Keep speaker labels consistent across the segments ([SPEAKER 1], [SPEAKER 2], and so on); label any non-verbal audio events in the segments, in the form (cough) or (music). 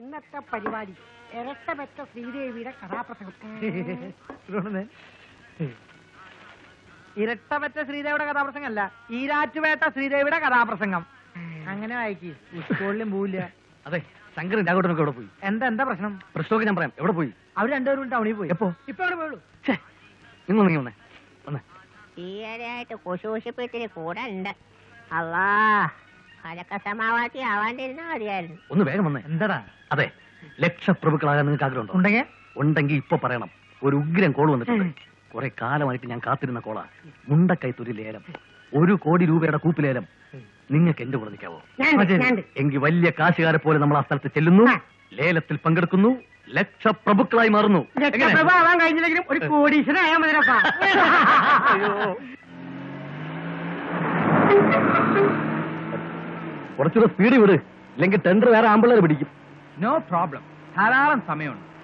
[SPEAKER 1] ഇന്നത്തെ പരിപാടി. ഇരട്ടപെറ്റ ശ്രീദേവിയുടെ കഥാപ്രസംഗം.
[SPEAKER 2] ഇരട്ടമെറ്റ ശ്രീദേവിയുടെ കഥാപ്രസംഗം അല്ല ഈരാറ്റുപേട്ട ശ്രീദേവിയുടെ കഥാപ്രസംഗം. അങ്ങനെ വായിക്കി. സ്കൂളിലും പോവില്ല.
[SPEAKER 3] അതെ ശങ്കരൻ രാഘവട്ടനൊക്കെ എവിടെ പോയി?
[SPEAKER 2] എന്താ എന്താ പ്രശ്നം?
[SPEAKER 3] പ്രശ്നമൊക്കെ ഞാൻ പറയാം. എവിടെ പോയി?
[SPEAKER 2] അവർ രണ്ടുപേരും ടൗണിൽ പോയി.
[SPEAKER 3] എപ്പോ?
[SPEAKER 2] ഇപ്പൊ അവിടെ പോയുള്ളൂ?
[SPEAKER 3] നിങ്ങൾ ഇന്ന് നീ വന്നേ. വന്നേ.
[SPEAKER 4] ഈയിടെയായിട്ട് കുശൂഷിപ്പിച്ചിരി കൂടെ ഉണ്ട്. അല്ലാ അതൊക്കെ സമാവാത്തി ആവാണ്ടിരുന്നാ മതിയായിരുന്നു.
[SPEAKER 3] ഒന്ന് വേഗം വന്നേ.
[SPEAKER 2] എന്താടാ?
[SPEAKER 3] അതെ ലക്ഷപ്രഭുക്കളാകാൻ നിങ്ങൾക്ക് ആഗ്രഹമുണ്ടോ?
[SPEAKER 2] ഉണ്ടെങ്കിൽ
[SPEAKER 3] ഉണ്ടെങ്കിൽ ഇപ്പൊ പറയണം. ഒരു ഉഗ്രം കോൾ വന്നിട്ടുണ്ട്. കുറെ കാലമായിട്ട് ഞാൻ കാത്തിരുന്ന കോളാ. മുണ്ടക്കൈ തുരി ലേലം. ഒരു കോടി രൂപയുടെ കൂപ്പിലേലം. നിങ്ങൾക്ക് എന്റെ കൂടെ നിൽക്കാവോ. എങ്കിൽ വലിയ കാശുകാരെ പോലെ നമ്മൾ ആ സ്ഥലത്ത് ചെല്ലുന്നു. ലേലത്തിൽ പങ്കെടുക്കുന്നു. ലക്ഷപ്രഭുക്കളായി മാറുന്നു.
[SPEAKER 2] ആവാൻ കഴിഞ്ഞില്ലെങ്കിലും ഒരു കോടീശ്വരനായാൽ മതിരപ്പാ (laughs)
[SPEAKER 3] കുറച്ചുകൂടെ സ്പീഡ് വിട്. ഇല്ലെങ്കിൽ ടെൻഡർ വേറെ ആമ്പിള്ളേർ പിടിക്കും.
[SPEAKER 2] നോ പ്രോബ്ലം ധാരാളം സമയമുണ്ട്.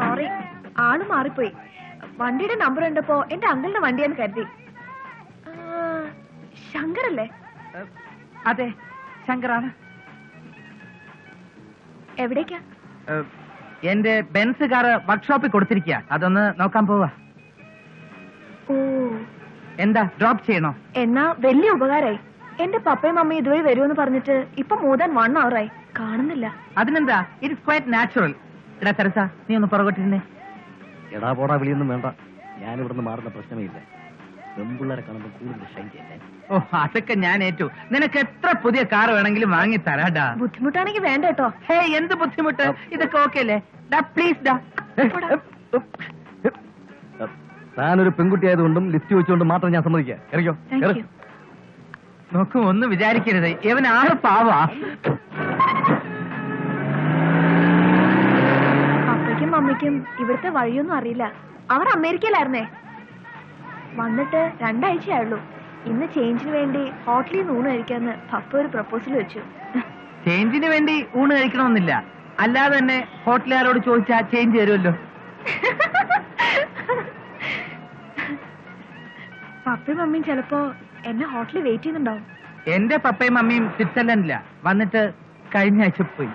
[SPEAKER 5] സോറി ആൾ മാറിപ്പോയി. വണ്ടിയുടെ നമ്പർ കണ്ടപ്പോ എന്റെ അങ്കിളിന്റെ വണ്ടിയാന്ന് കരുതി. ശങ്കറല്ലേ
[SPEAKER 2] അതെ ശങ്കറാണ്.
[SPEAKER 5] എവിടേക്കാ?
[SPEAKER 2] എന്റെ ബെൻസ് കാറ് വർക്ക്ഷോപ്പിൽ കൊടുത്തിരിക്കുക അതൊന്ന് നോക്കാൻ പോവാ. എന്താ ഡ്രോപ്പ് ചെയ്യണോ?
[SPEAKER 5] എന്നാ വലിയ ഉപകാരായി. എന്റെ പപ്പയും അമ്മയും ഇതുവഴി വരുമെന്ന് പറഞ്ഞിട്ട് ഇപ്പൊ മോർ ദാൻ വൺ ആയി. കാണുന്നില്ല.
[SPEAKER 2] അതിനെന്താ? ഇറ്റ്സ് ക്വൈറ്റ് നാച്ചുറൽ എടാ തെരസ നീ ഒന്ന് പുറകോട്ടിരുന്നേ.
[SPEAKER 3] എടാ പോടാ വിളിയൊന്നും വേണ്ട. ഞാനിവിടുന്ന് മാറുന്ന പ്രശ്നമേ ഇല്ല. പെമ്പിള്ളേരെ കാണുമ്പോൾ കൂടുതൽ ഷൈൻ ചെയ്യല്ലേ
[SPEAKER 2] ഓ അതൊക്കെ ഞാൻ ഏറ്റു. നിനക്ക് എത്ര പുതിയ കാർ വേണമെങ്കിലും വാങ്ങി തരാടാ.
[SPEAKER 5] ബുദ്ധിമുട്ടാണെങ്കിൽ വേണ്ട കേട്ടോ.
[SPEAKER 2] ഹേ എന്ത് ബുദ്ധിമുട്ട്? ഇതൊക്കെ ഓക്കെ അല്ലേ? ഡാ പ്ലീസ് ഡാ
[SPEAKER 3] താനൊരു പെൺകുട്ടി ആയതുകൊണ്ടും ലിസ്റ്റ് വെച്ചുകൊണ്ടും മാത്രം ഞാൻ സമ്മതിക്കാം. ഇറങ്ങിയോ
[SPEAKER 2] നോക്കൂ ഒന്നും വിചാരിക്കരുത്. ഇവൻ ആറ് പാവാ.
[SPEAKER 5] അപ്പയ്ക്കും അമ്മയ്ക്കും ഇവിടുത്തെ വഴിയൊന്നും അറിയില്ല. അവർ അമേരിക്കയിലായിരുന്നേ. വന്നിട്ട് രണ്ടാഴ്ചയായുള്ളൂ. ഇന്ന് ചേഞ്ചിന് വേണ്ടി ഹോട്ടലിൽ നിന്ന് ഊണ് കഴിക്കാന്ന് പപ്പ ഒരു പ്രപ്പോസൽ വെച്ചു.
[SPEAKER 2] ചേഞ്ചിന് വേണ്ടി ഊണ് കഴിക്കണമെന്നില്ല. അല്ലാതെ തന്നെ ഹോട്ടലുകാരോട് ചോദിച്ചാ ചേഞ്ച് തരുമല്ലോ
[SPEAKER 5] പപ്പയും മമ്മിയും ചിലപ്പോ എന്നെ ഹോട്ടലിൽ വെയിറ്റ് ചെയ്യുന്നുണ്ടാവും.
[SPEAKER 2] എന്റെ പപ്പയും മമ്മിയും സ്വിറ്റ്സർലൻഡിലാ. വന്നിട്ട് കഴിഞ്ഞ ആഴ്ച പോയി.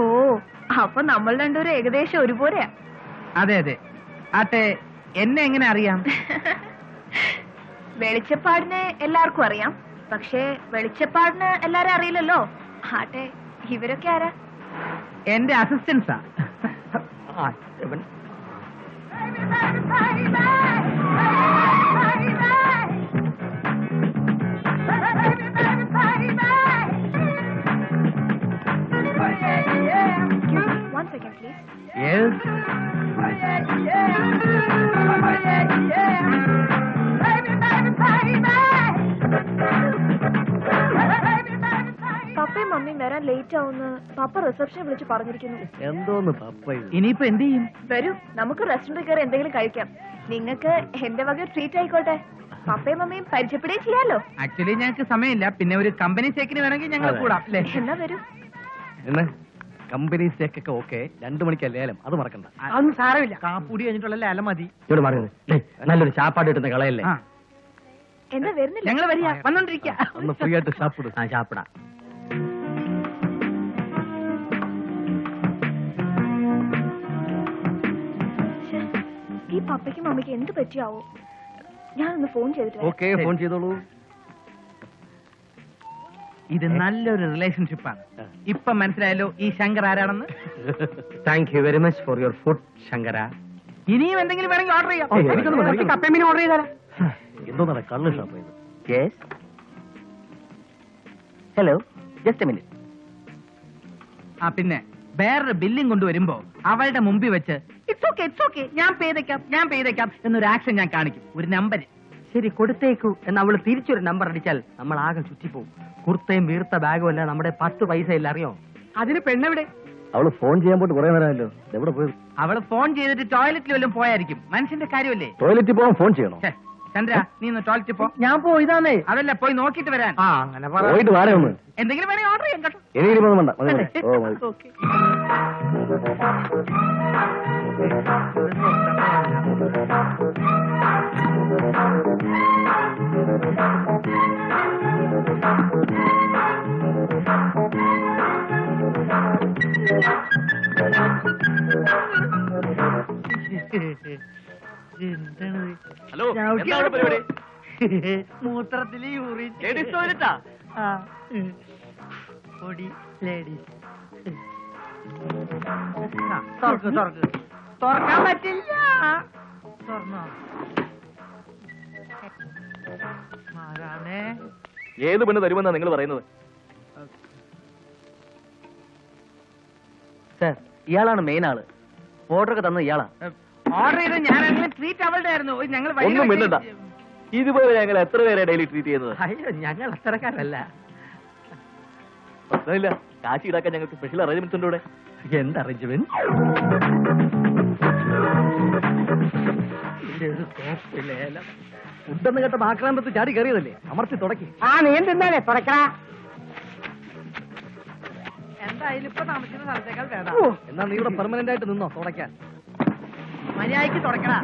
[SPEAKER 5] ഓ അപ്പൊ നമ്മൾ രണ്ടുപേരും ഏകദേശം ഒരുപോലെയാ.
[SPEAKER 2] അതെ അതെ. ആട്ടെ എന്നെ എങ്ങനെ അറിയാം? (laughs)
[SPEAKER 5] വെളിച്ചപ്പാടിനെ എല്ലാവർക്കും അറിയാം. പക്ഷേ വെളിച്ചപ്പാടിന് എല്ലാരും അറിയില്ലല്ലോ. ആട്ടെ ഇവരൊക്കെ ആരാ?
[SPEAKER 2] എന്റെ അസിസ്റ്റൻസാ
[SPEAKER 3] ആ, Yeah,
[SPEAKER 5] one second please
[SPEAKER 2] Yes.
[SPEAKER 5] പപ്പയും മമ്മിയും വരാൻ ലേറ്റ് ആവുന്ന്. പപ്പ റിസപ്ഷനെ വിളിച്ച് പറഞ്ഞിരിക്കുന്നു.
[SPEAKER 3] എന്തോന്ന് പപ്പ?
[SPEAKER 2] ഇനിയിപ്പോ എന്ത് ചെയ്യും?
[SPEAKER 5] വരൂ നമുക്ക് റെസ്റ്റോറന്റിൽ കയറി എന്തെങ്കിലും കഴിക്കാം. നിങ്ങൾക്ക് എന്റെ വക ട്രീറ്റ് ആയിക്കോട്ടെ. പപ്പയും മമ്മിയും പരിചയപ്പെടുകയും ചെയ്യാലോ.
[SPEAKER 2] ആക്ച്വലി ഞങ്ങൾക്ക് സമയമില്ല. പിന്നെ ഒരു കമ്പനി ചേക്കിന് വേണമെങ്കിൽ ഞങ്ങൾ. കൂടാം
[SPEAKER 5] എന്നാ വരൂ.
[SPEAKER 3] കമ്പനി സ്റ്റേക്ക് ഒക്കെ ഓക്കെ രണ്ടു മണിക്ക് ലേലം അത് മറക്കണ്ട.
[SPEAKER 2] അതൊന്നും സാരമില്ല. കാപ്പൂടി കഴിഞ്ഞിട്ടുള്ള ലേലം മതി.
[SPEAKER 3] ഇവിടെ മാറി നിന്ന്. ഡേയ്, നല്ലൊരു ചാപ്പാട് കിട്ടുന്ന കളയല്ലേ?
[SPEAKER 5] എന്താ വരുന്നില്ല.
[SPEAKER 2] ഞങ്ങൾ വരിക. വന്നോണ്ടിരിക്ക.
[SPEAKER 3] ഒന്ന് ഫ്രീ ആയിട്ട് ചാപ്പിട്. ആ ചാപ്പിടാ.
[SPEAKER 5] ശ്ശെ, ഈ പപ്പയ്ക്കും മമ്മിക്ക് എന്ത് പറ്റിയാവോ? ഞാനൊന്ന് ഫോൺ ചെയ്തിട്ട്.
[SPEAKER 3] ഓക്കെ ഫോൺ ചെയ്തോളൂ.
[SPEAKER 2] ഇത് നല്ലൊരു റിലേഷൻഷിപ്പാണ്
[SPEAKER 3] ആ.
[SPEAKER 2] ഇപ്പൊ മനസ്സിലായല്ലോ ഈ ശങ്കർ ആരാണെന്ന്.
[SPEAKER 3] Thank you very much for your food Shankara.
[SPEAKER 2] ഇനിയും എന്തെങ്കിലും വേണമെങ്കിൽ ഓർഡർ ചെയ്യാം. കപ്പയും ഓർഡർ ചെയ്താലോ?
[SPEAKER 3] എന്തോന്നാ കള്ള് ഷാപ്പ് ഇത്
[SPEAKER 6] Yes. Hello. Just a minute.
[SPEAKER 2] ആ പിന്നെ വേറൊരു ബില്ലും കൊണ്ടുവരുമ്പോ അവളുടെ മുമ്പിൽ വെച്ച് ഇറ്റ്സ് ഓക്കെ ഇറ്റ്സ് ഓക്കെ ഞാൻ പെയ്തേക്കാം ഞാൻ പെയ്തേക്കാം എന്നൊരു ആക്ഷൻ ഞാൻ കാണിക്കും. ഒരു നമ്പർ
[SPEAKER 6] ശരി കൊടുത്തേക്കു എന്ന് അവൾ തിരിച്ചൊരു നമ്പർ അടിച്ചാൽ നമ്മൾ ആകെ ചുറ്റിപ്പോവും. കുർത്തയും വീർത്ത ബാഗും അല്ല നമ്മുടെ പത്ത് പൈസ ഇല്ല അറിയോ?
[SPEAKER 2] അതിന് പെണ്ണെവിടെ?
[SPEAKER 3] അവൾ ഫോൺ ചെയ്യാൻ പോയിട്ട് കുറെ നേരമല്ലോ എവിടെ പോയി
[SPEAKER 2] അവൾ ഫോൺ ചെയ്തിട്ട് ടോയ്ലറ്റിൽ വല്ലതും പോയായിരിക്കും. മനുഷ്യന്റെ കാര്യമല്ലേ?
[SPEAKER 3] ടോയ്ലറ്റിൽ പോകാൻ ഫോൺ ചെയ്യണോ?
[SPEAKER 2] ചന്ദ്ര നീ ഒന്ന് ടോയ്ലറ്റ് പോ.
[SPEAKER 6] ഞാൻ പോയതാന്നേ
[SPEAKER 2] അതല്ല പോയി നോക്കിട്ട് വരാൻ.
[SPEAKER 6] ആ അങ്ങനെ പറ.
[SPEAKER 3] പോയിട്ട് ഒന്ന്.
[SPEAKER 2] എന്തെങ്കിലും വേണേ ഓർഡർ ചെയ്യാം കേട്ടോ.
[SPEAKER 3] എനിക്ക് വേണ്ട. (laughs) ഓ മതി. ഹലോ എന്താണ് പരിപാടി? (laughs)
[SPEAKER 6] മൂത്രത്തിൽ യൂറിൻ
[SPEAKER 3] ലേഡീസ് ടോയ്ലറ്റാ
[SPEAKER 6] ആ പൊടി ലേഡീസ് തുറക്ക് തുറക്ക്. തുറക്കാൻ പറ്റില്ല. തുറന്നോ? ആരാണേ?
[SPEAKER 3] ഏത് പെണ്ണ് തരുമെന്നാ നിങ്ങൾ പറയുന്നത്? സാർ ഇയാളാണ് മെയിൻ ആൾ. ഓർഡർ ഒക്കെ തന്നത് ഇയാളാ.
[SPEAKER 2] ഓർഡർ ചെയ്ത് ഞാനാണെങ്കിലും ട്രീറ്റ് അവളുടെ ആയിരുന്നു. ഞങ്ങൾ വഴിയിൽ
[SPEAKER 3] ഒന്നും മിണ്ടണ്ട. ഇതുപോലെ ഞങ്ങൾ എത്ര പേരെ ഡെയിലി ട്രീറ്റ് ചെയ്യുന്നത്?
[SPEAKER 6] അയ്യോ ഞങ്ങൾ അത്തരക്കാരല്ല.
[SPEAKER 3] പ്രശ്നമില്ല കാശി ഈടാക്കാൻ ഞങ്ങൾക്ക് സ്പെഷ്യൽ അറേഞ്ച്മെന്റ്സ് ഉണ്ട് ഇവിടെ.
[SPEAKER 6] എന്ത് അറേഞ്ച്മെന്റ്
[SPEAKER 3] ഫുഡെന്ന് കേട്ട ആക്രാന്തത്ത് ചാടി കയറിയതല്ലേ? അമർത്തി തുടക്കി.
[SPEAKER 1] ആ നീ എന്തിന്നാലേ തുറക്കടാ.
[SPEAKER 2] എന്തായാലും ഇപ്പൊ താമസിക്കുന്ന സ്ഥലത്തേക്കാൾ വേണം.
[SPEAKER 3] എന്നാ നീ ഇവിടെ പെർമനന്റ് ആയിട്ട് നിന്നോ? തുടയ്ക്കാൻ.
[SPEAKER 2] മര്യാദയ്ക്ക് തുടക്കടാ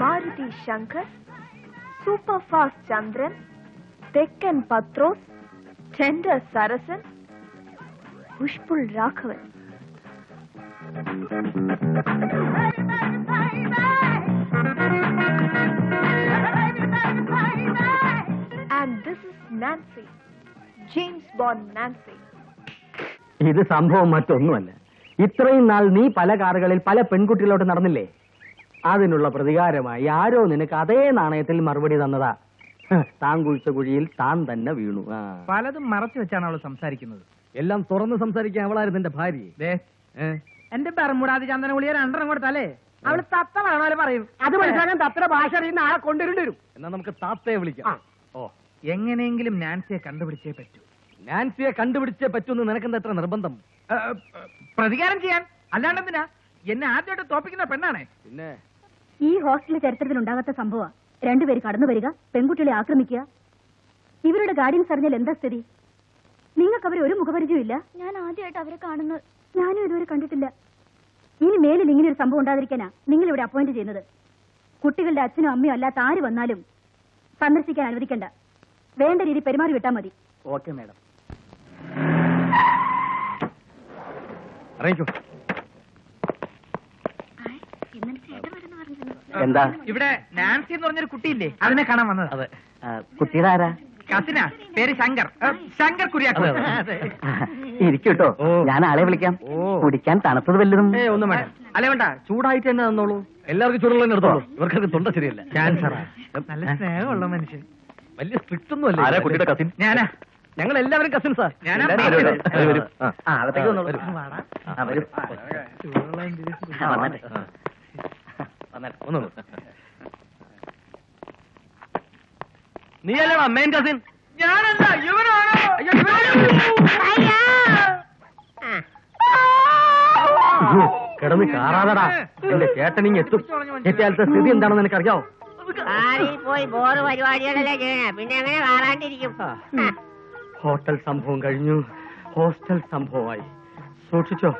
[SPEAKER 5] മാരുതി ശങ്കർ സൂപ്പർ ഫാസ്റ്റ് ചന്ദ്രൻ തെക്കൻ Pathros tender Sarasan push pull Raghavan. Nancy James Bond Nancy
[SPEAKER 6] ഇത് സംഭവം മറ്റൊന്നുമല്ല. ഇത്രയും നാൾ നീ പല കാറുകളിൽ പല പെൺകുട്ടികളോട് നടന്നില്ലേ? അതിനുള്ള പ്രതികാരമായി ആരോ നിനക്ക് അതേ നാണയത്തിൽ മറുപടി തന്നതാ. താൻ കുഴിച്ച കുഴിയിൽ താൻ തന്നെ വീണു.
[SPEAKER 2] പലതും മറച്ചു വെച്ചാണ് അവൾ സംസാരിക്കുന്നത്.
[SPEAKER 3] എല്ലാം തുറന്ന് സംസാരിക്കാൻ അവളായിരുന്നു എന്റെ ഭാര്യ
[SPEAKER 2] ദേ, എന്റെ പെറമുടാതി ചന്ദന ഗുളിക രണ്ടെണ്ണം കൊടുത്താലേ? അവൾ തത്ത വേണാലും പറയും.
[SPEAKER 1] അത് മനസ്സിലാക്കാൻ തത്തയുടെ ഭാഷ അറിയുന്ന ആളെ കൊണ്ടുവരേണ്ടി വരും.
[SPEAKER 3] എന്നാ നമുക്ക് താത്തയെ വിളിക്കാം. ഓ
[SPEAKER 2] എങ്ങനെയെങ്കിലും നാൻസിയെ കണ്ടുപിടിച്ചേ പറ്റൂ.
[SPEAKER 3] നാൻസിയെ കണ്ടുപിടിച്ചേ പറ്റൂന്ന് നിനക്കെന്താ എത്ര നിർബന്ധം?
[SPEAKER 2] പ്രതികാരം ചെയ്യാൻ. അല്ലാണ്ട് എന്തിനാ എന്നെ ആദ്യമായിട്ട് തോപ്പിക്കുന്ന പെണ്ണാണേ.
[SPEAKER 3] പിന്നെ?
[SPEAKER 7] ഈ ഹോസ്റ്റലിലെ ചരിത്രത്തിൽ ഉണ്ടാകാത്ത സംഭവ രണ്ടുപേര് കടന്നു വരിക പെൺകുട്ടികളെ ആക്രമിക്കുക. ഇവരുടെ ഗാർഡിയൻസ് അറിഞ്ഞാൽ എന്താ സ്ഥിതി? നിങ്ങൾക്ക് അവരെ ഒരു മുഖപരിചയമില്ല ഞാൻ ആദ്യമായിട്ട് അവരെ കാണുന്നത്. ഞാനും ഇതുവരെ കണ്ടിട്ടില്ല. ഇനി മേലിൽ ഇങ്ങനെ ഒരു സംഭവം ഉണ്ടാതിരിക്കാനാ നിങ്ങൾ ഇവിടെ അപ്പോയിന്റ് ചെയ്യുന്നത്. കുട്ടികളുടെ അച്ഛനും അമ്മയും അല്ലാത്ത ആര് വന്നാലും സന്ദർശിക്കാൻ അനുവദിക്കണ്ട. വേണ്ട രീതി പെരുമാറി വിട്ടാൽ മതി.
[SPEAKER 6] ഓക്കെ മാഡം
[SPEAKER 3] അറിയിക്കൂ
[SPEAKER 6] എന്താ?
[SPEAKER 2] ഇവിടെ നാൻസി എന്ന് പറഞ്ഞൊരു കുട്ടിയില്ലേ? അതിനെ കാണാൻ വന്നത്.
[SPEAKER 3] അതെ.
[SPEAKER 6] കുട്ടിയുടെ ആരാ?
[SPEAKER 2] കസിനാ പേര് ശങ്കർ. ശങ്കർ കുര്യാക്കോ.
[SPEAKER 6] ഇരിക്കൂട്ടോ. ഞാൻ ആളെ വിളിക്കാം. കുടിക്കാൻ തണുത്തത് വല്ലതും
[SPEAKER 3] ഒന്നും വേണ്ട.
[SPEAKER 2] അല്ലെ വേണ്ട
[SPEAKER 6] ചൂടായിട്ട് തന്നെ തന്നോളൂ.
[SPEAKER 3] എല്ലാവർക്കും ചൂടുള്ള എടുത്തോളൂ. ഇവർക്കൊക്കെ തൊണ്ട ശരിയല്ല.
[SPEAKER 6] ക്യാൻസറാ.
[SPEAKER 2] നല്ല സ്നേഹമുള്ള മനുഷ്യൻ.
[SPEAKER 3] വലിയ സ്ട്രിക്റ്റ് ഒന്നും അല്ല കുട്ടിയുടെ കസിൻ?
[SPEAKER 2] ഞാനാ.
[SPEAKER 3] ഞങ്ങൾ എല്ലാവരും കസിൻ സാർ
[SPEAKER 2] ഞാനാ
[SPEAKER 3] എല്ലാവരും
[SPEAKER 2] പറഞ്ഞത്.
[SPEAKER 3] വരും, വരും. ആ.
[SPEAKER 6] ആ അകത്തേക്ക് വന്നോളൂ
[SPEAKER 3] വരും.
[SPEAKER 6] ആ, വരൂ. ആ, വന്നോട്ടെ.
[SPEAKER 3] വന്നേരെ, വന്നോളൂ. നീയല്ലേടാ മെയിൻ കസിൻ
[SPEAKER 2] ഞാനല്ല ഇവനാണ്? അയ്യോ, ഇവനാണ്.
[SPEAKER 6] അയ്യോ, കിടന്ന് കാറാതടാ. എന്റെ ചേട്ടനിങ് എത്തും. എത്തിയാലത്തെ സ്ഥിതി എന്താണെന്ന് എനിക്കറിയാവോ
[SPEAKER 4] കാറിൽ പോയി ബോറ് പരിപാടികളല്ലേ ചെയ്യണേ. പിന്നെ എങ്ങനെ കാണാണ്ടിരിക്കും
[SPEAKER 6] ഹോട്ടൽ സംഭവം കഴിഞ്ഞു. ഹോസ്റ്റൽ സംഭവമായി. സൂക്ഷിച്ചോ?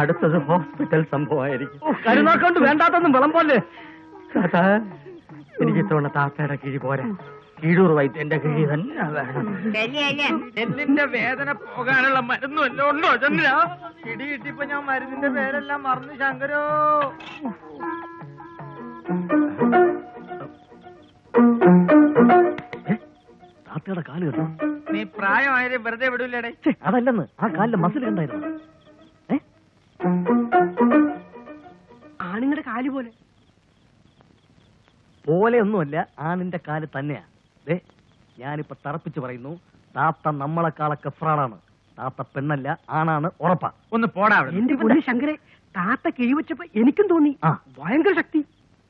[SPEAKER 6] അടുത്തത് ഹോസ്പിറ്റൽ സംഭവമായിരിക്കും. കരുനാക്കൊണ്ട് വേണ്ടാത്തൊന്നും പോലെ എനിക്ക് ഇത്തവണ താത്തയുടെ കിഴി പോരാ. കീഴൂർ വൈദ്യന്റെ കിഴി തന്നെ വേണം.
[SPEAKER 2] എല്ലിന്റെ വേദന പോകാനുള്ള മരുന്നും എല്ലാം ഉണ്ടോ ചന്ദ്ര? ഇടി കിട്ടിയപ്പോ ഞാൻ മരുന്നിന്റെ പേരെല്ലാം മറന്നു ശങ്കരോ.
[SPEAKER 3] താത്തയുടെ കാൽ കണ്ടോ?
[SPEAKER 2] നീ പ്രായമായത് വെറുതെ വിടൂലടേ
[SPEAKER 3] അതല്ലെന്ന്. ആ കാലിലെ മസിൽ കണ്ടായിരുന്നു?
[SPEAKER 1] ആണുങ്ങളുടെ കാൽ പോലെ.
[SPEAKER 3] പോലെയൊന്നുമല്ല ആണിന്റെ കാൽ തന്നെയാ. ഞാനിപ്പോ തറപ്പിച്ച് പറയുന്നു താത്ത നമ്മളെക്കാളൊക്കെ ഫ്രാഡാണ് താത്ത പെണ്ണല്ല ആണാണ് ഉറപ്പാ.
[SPEAKER 2] ഒന്ന് പോടാ
[SPEAKER 1] എന്റെ പൊന്നു ശങ്കരെ താത്ത കിഴിവെച്ചപ്പോ എനിക്കും തോന്നി.
[SPEAKER 3] ആ.
[SPEAKER 1] ഭയങ്കര ശക്തി.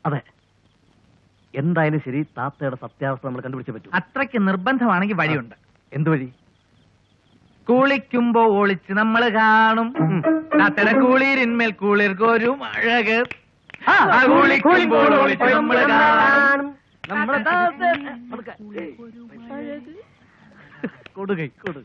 [SPEAKER 3] അതെ. എന്തായാലും ശരി താത്തയുടെ സത്യാവസ്ഥ നമ്മൾ കണ്ടുപിടിച്ചേ പറ്റൂ.
[SPEAKER 2] അത്രയ്ക്ക് നിർബന്ധമാണെങ്കിൽ വഴിയുണ്ട്.
[SPEAKER 3] എന്ത് വഴി
[SPEAKER 2] കുളിക്കുമ്പോ ഒളിച്ച് നമ്മൾ കാണും. താത്തയുടെ കുളിരിന്മേൽ കുളിർക്കൊരു അഴക് കുളിക്കുമ്പോൾ ഒളിച്ച് നമ്മൾ കാണും.
[SPEAKER 3] കൊടുകൈ കൊടു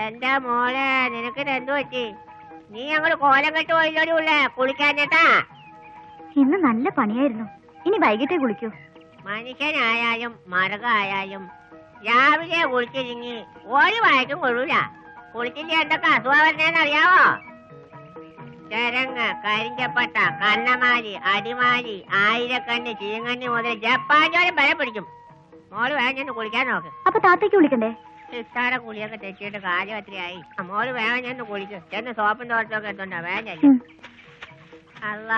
[SPEAKER 4] എന്റെ മോളെ നിനക്ക് എന്തു പറ്റി? നീ ഞങ്ങൾ കോലം കെട്ട് പോയില്ലോടി ഉള്ളേ കുളിക്കാഞ്ഞിട്ടാ
[SPEAKER 7] ഇന്ന് നല്ല പണിയായിരുന്നു. ഇനി വൈകിട്ടേ കുളിക്കൂ.
[SPEAKER 4] മനുഷ്യനായാലും മൃഗമായാലും രാവിലെ കുളിച്ചിരിങ്ങി ഒരു വയറ്റും കൊള്ളൂല. കുളിച്ചിട്ട് എന്തൊക്കെ അസുഖം വരുന്നതെന്ന് അറിയാവോ? ചരങ്ങ് കരിഞ്ചപ്പട്ട കണ്ണമാലി അടിമാലി ആയിരക്കണ്ണ് ചീങ്കണ്ണി മുതൽ ജപ്പാൻ ജോലി വരെ പിടിക്കും. മോൾ വേഗം ചെന്ന് കുളിക്കാൻ നോക്ക്.
[SPEAKER 7] അപ്പൊ താത്തേക്ക് വിളിക്കണ്ടേ
[SPEAKER 4] ഇഷ്ടാടെ കുളിയൊക്കെ തെറ്റിയിട്ട് കാര്യം അത്രയായി മോൾ വേഗം ചെന്ന് കുളിക്കും. ചെന്ന് സോപ്പും തോട്ടൊക്കെ എത്തണ്ട വേഗം അല്ല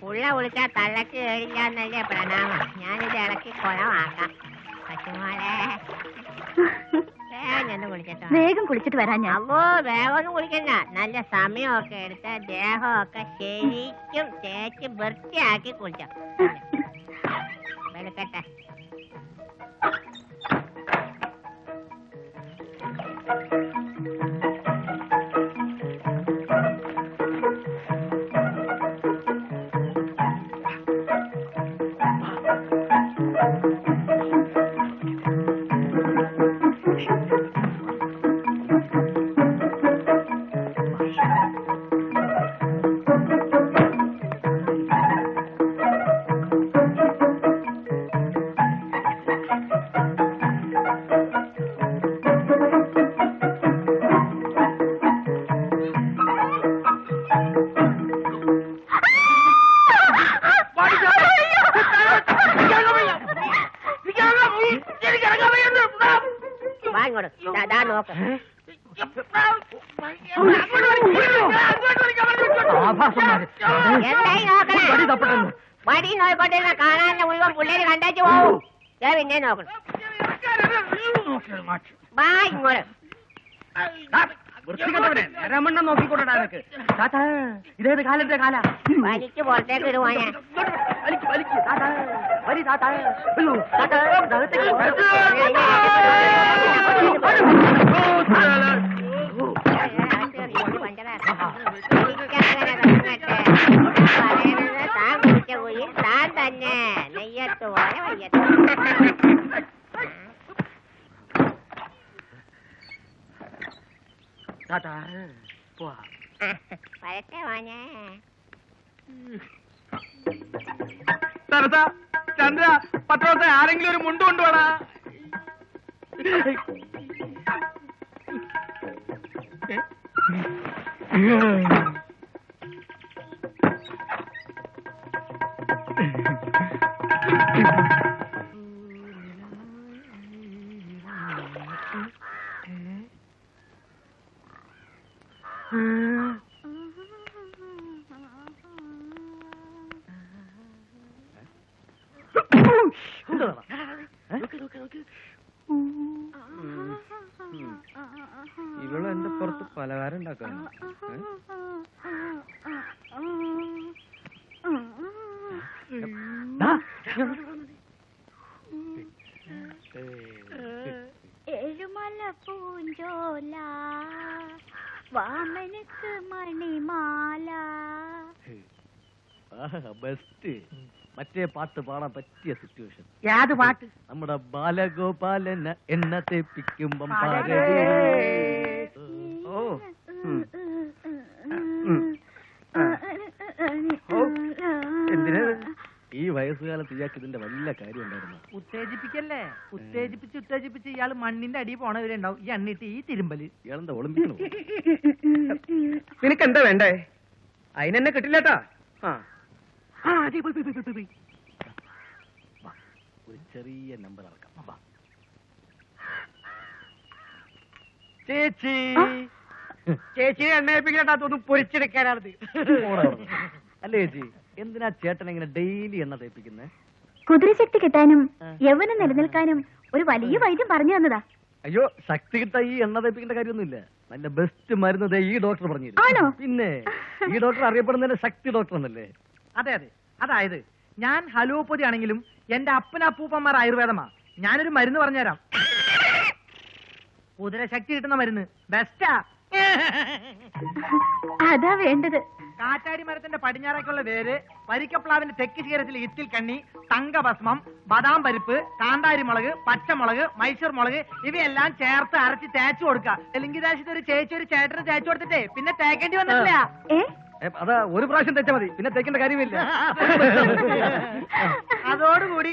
[SPEAKER 4] പുള്ള വിളിച്ചാ തള്ളക്ക് കേടില്ല എന്നല്ലേ പ്രണാമം. ഞാനിത് ഇളക്കി കുളമാക്കാം. പശുമോളെ. വേഗം കുളിച്ചിട്ടോ
[SPEAKER 7] വേഗം കുളിച്ചിട്ട് വരാൻ ഞാൻ.
[SPEAKER 4] അപ്പോ വേഗം കുളിക്കണ്ട. നല്ല സമയമൊക്കെ എടുത്ത് ദേഹമൊക്കെ ശരിക്കും തേച്ച് വൃത്തിയാക്കി കുളിച്ചോ. (laughs) വെളുക്കട്ടെ. നോക്കണം ബാ ഇങ്ങോട്ട്.
[SPEAKER 6] രമണ്ണ നോക്കിക്കൊണ്ടടാ നിനക്ക്. താത്താ ഇതേത് കാലത്തെ കാല?
[SPEAKER 4] വലിക്ക് പുറത്തേക്ക്
[SPEAKER 6] വലിക്ക് താത്താ. വരി താത്താ. താത്താ അകത്തേക്ക്
[SPEAKER 4] താൻ കുടിച്ച കുയിൽ താൻ തന്നെ നെയ്യത്ത് പോലെ വയ്യത്ത്
[SPEAKER 6] താത്താ പോവാ.
[SPEAKER 4] വരട്ടെ മോനെ.
[SPEAKER 2] തരത്ത ചന്ദ്ര പത്രത്തെ ആരെങ്കിലും ഒരു മുണ്ട് കൊണ്ടുപോടാ
[SPEAKER 6] ഇവൾ എന്റെ പുറത്ത് പലഹാരം ഉണ്ടാക്കാൻ
[SPEAKER 7] വാമനക്ക് മണിമാല
[SPEAKER 3] ബെസ്റ്റ്. മറ്റേ പാട്ട് പാടാൻ പറ്റിയ സിറ്റുവേഷൻ
[SPEAKER 1] ഏത് പാട്ട്?
[SPEAKER 3] നമ്മുടെ ബാലഗോപാലൻ എണ്ണ തേപ്പിക്കുമ്പം
[SPEAKER 1] പാടേ.
[SPEAKER 3] ഓ ഉം.
[SPEAKER 6] എന്തിനാ
[SPEAKER 3] ഈ വയസ്സുകാലത്ത് ഇയാൾക്ക് ഇതിന്റെ വല്ല കാര്യം ഉണ്ടായിരുന്നു.
[SPEAKER 2] ഉത്തേജിപ്പിക്കല്ലേ? ഉത്തേജിപ്പിച്ച് ഉത്തേജിപ്പിച്ച് ഇയാൾ മണ്ണിന്റെ അടിയിൽ പോണവരുണ്ടാവും ഈ എണ്ണിട്ട് ഈ തിരുമ്പൽ.
[SPEAKER 3] ഇയാളെന്താ ഒളിമ്പിക്കണോ? (laughs)
[SPEAKER 6] നിനക്ക് എന്താ വേണ്ടേ അതിനെന്നെ കിട്ടില്ലട്ടാ? ആ.
[SPEAKER 3] ആ, പോയി, പോയി, പോയി, പോയി, പോയി. ഒരു ചെറിയ നമ്പർ ഇറക്കാം വാ. ചേച്ചി.
[SPEAKER 1] ചേച്ചിയെ എണ്ണയിപ്പിക്കട്ടാ തോന്നും പൊരിച്ചെടുക്കാനാണത്
[SPEAKER 3] അല്ലേ ചേച്ചി? എന്തിനാ ചേട്ടൻ ഇങ്ങനെ ഡെയിലി എണ്ണ തേപ്പിക്കുന്നത്
[SPEAKER 7] കുതിരശക്തി കിട്ടാനും യൗവനം നിലനിൽക്കാനും ഒരു വലിയ വൈദ്യം പറഞ്ഞു തന്നതാ.
[SPEAKER 3] അയ്യോ ശക്തി കിട്ടാ ഈ എണ്ണ തേപ്പിക്കേണ്ട കാര്യമൊന്നുമില്ല. നല്ല ബെസ്റ്റ് മരുന്ന് ദേ ഈ ഡോക്ടർ പറഞ്ഞു? പിന്നെ ഈ ഡോക്ടർ അറിയപ്പെടുന്നതിന്റെ ശക്തി ഡോക്ടർ എന്നല്ലേ?
[SPEAKER 2] അതെ അതെ. അതായത് ഞാൻ ഹലോപ്പതി ആണെങ്കിലും എന്റെ അപ്പനപ്പൂപ്പന്മാർ ആയുർവേദമാ. ഞാനൊരു മരുന്ന് പറഞ്ഞുതരാം. കുതിര ശക്തി കിട്ടുന്ന മരുന്ന്. ബെസ്റ്റാ
[SPEAKER 7] അതാ വേണ്ടത്.
[SPEAKER 2] കാറ്റാടി മരത്തിന്റെ പടിഞ്ഞാറേക്കുള്ള വേര് പരിക്കപ്ലാവിന്റെ തെക്ക് ശിഖരത്തിൽ ഇത്തിൽ കണ്ണി തങ്കഭസ്മം ബദാം പരിപ്പ് കാന്താരി മുളക് പച്ചമുളക് മൈസൂർ മുളക് ഇവയെല്ലാം ചേർത്ത് അരച്ച് തേച്ചു കൊടുക്കുക. ലിംഗിതാശിന്റെ ഒരു ചേച്ചി ഒരു ചേട്ടന് തേച്ചു കൊടുത്തിട്ടേ പിന്നെ തേക്കേണ്ടി
[SPEAKER 3] വന്നില്ല അതാ ഒരു പ്രാവശ്യം തെച്ചാ മതി പിന്നെ തേക്കേണ്ട കാര്യമില്ല. (laughs)
[SPEAKER 2] അതോടുകൂടി